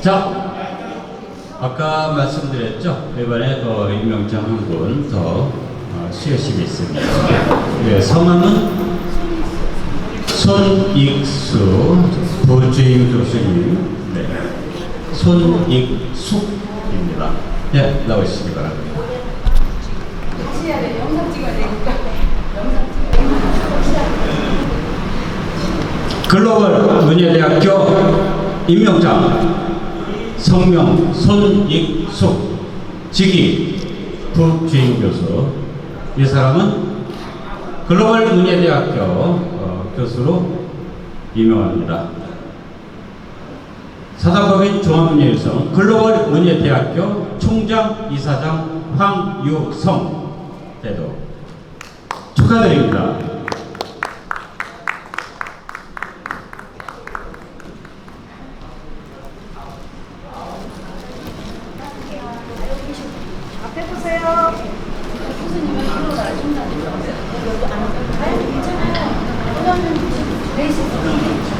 자, 아까 말씀드렸죠. 이번에 그 임명장 한 분더 수여식이 있습니다. 네, 성함은 손익수 부주임 교수님, 네, 손익숙입니다. 네, 나오시기 바랍니다. 글로벌 문예대학교 임명장 성명 손익숙 직위 부주임 교수 이 사람은 글로벌 문예대학교 어, 교수로 임명합니다. 사단법인 종합문예유성 글로벌 문예대학교 총장 이사장 황유성 대도 축하드립니다. 앞에 보세요. 교수님은 일로 나중에 여기 안 와요? 괜찮아요. 그러면 4시